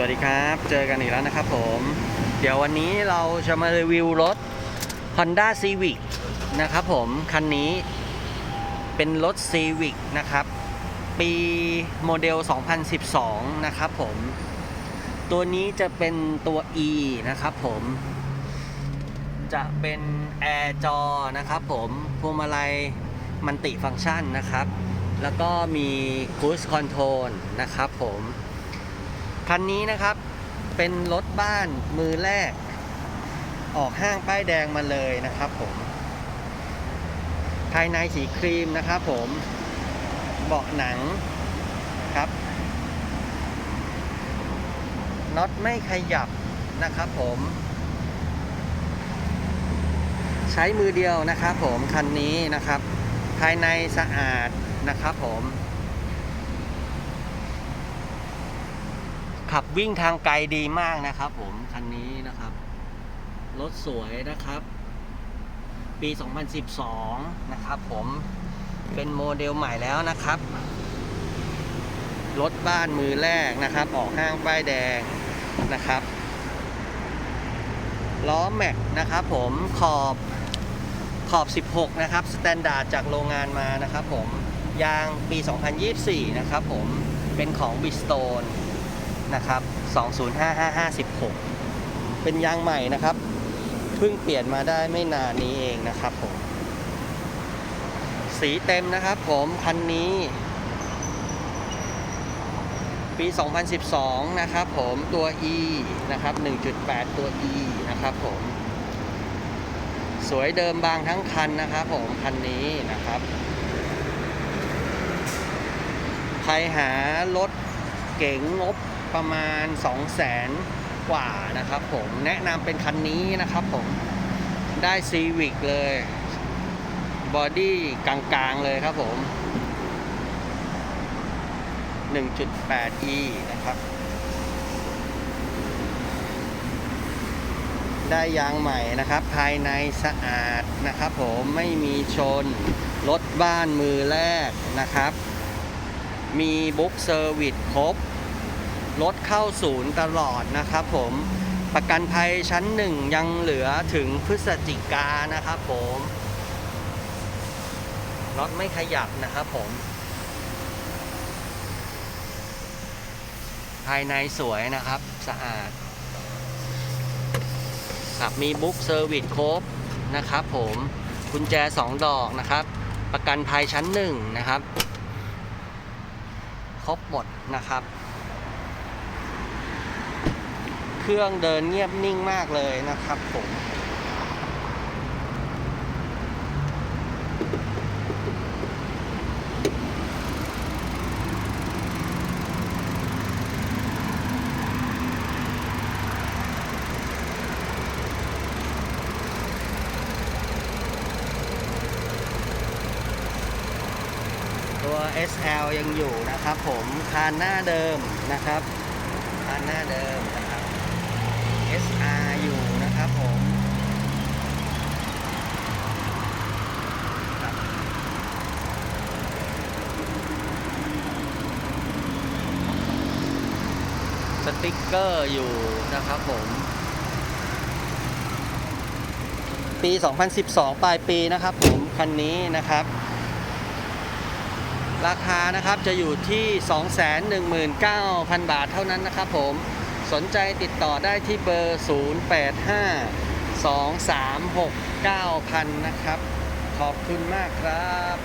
สวัสดีครับ เจอกันอีกแล้วนะครับผม เดี๋ยววันนี้เราจะมารีวิวรถ Honda Civic นะครับผม คันนี้เป็นรถ Civic นะครับ ปีโมเดล 2012 นะครับผม ตัวนี้จะเป็นตัว E นะครับผม จะเป็นแอร์จอนะครับผมพวงมาลัยมันติฟังก์ชันนะครับ แล้วก็มีค u ู e คอนโทรลนะครับผม คันนี้นะครับเป็นรถบ้านมือแรก ออกห้างป้ายแดงมาเลยนะครับผม ภายในสีครีมนะครับผมเบาะหนังครับน็อตไม่ขยับนะครับผม ใช้มือเดียวนะครับผมคันนี้นะครับ ภายในสะอาดนะครับผม ขับวิ่งทางไกลดีมากนะครับผม คันนี้นะครับ รถสวยนะครับ ปี 2012 นะครับผมเป็นโมเดลใหม่แล้วนะครับ รถบ้านมือแรกนะครับ ออกห้างป้ายแดงนะครับ ล้อแม็กนะครับผมขอบขอบ 16 นะครับสแตนดาร์ดจากโรงงานมานะครับผม ยางปี 2024 นะครับผม เป็นของ b ิสโตน นะครับ 205556 เป็นยางใหม่นะครับ เพิ่งเปลี่ยนมาได้ไม่นานนี้เองนะครับผม สีเต็มนะครับผม คันนี้ ปี 2012 นะครับผมตัว E นะครับ 1.8 ตัว E นะครับผม สวยเดิมบางทั้งคันนะครับผม คันนี้นะครับใครหารถเก๋งงบ ประมาณ 2 0 0แสนกว่านะครับผมแนะนำเป็นคันนี้นะครับผมได้ซีวิกเลยบอดี้กลางๆเลยครับผม 1.8e นะครับ ได้ยางใหม่นะครับ ภายในสะอาดนะครับผมไม่มีชน รถบ้านมือแรกนะครับ มีบุ๊กเซอร์วิสครบ รถเข้าศูนย์ตลอดนะครับผมประกันภัยชั้นหนึ่งยังเหลือถึงพฤศจิกานะครับผมรถไม่ขยับนะครับผม ภายในสวยนะครับสะอาดครับมีบุ๊กเซอร์วิสครบนะครับผมกุญแจ 2 ดอกนะครับ ประกันภัยชั้นหนึ่งนะครับ ครบหมดนะครับ รื่องเดินเงียบนิ่งมากเลยนะครับผมตัว SL ยังอยู่นะครับผม คานหน้าเดิมนะครับ คานหน้าเดิมนะ SR อยู่นะครับผมสติ๊กเกอร์อยู่นะครับผม ปี 2012 ปลายปีนะครับผมคันนี้นะครับราคานะครับจะอยู่ที่ 219,000 บาทเท่านั้นนะครับผม สนใจติดต่อได้ที่เบอร์ 085 236 9000 นะครับ ขอบคุณมากครับ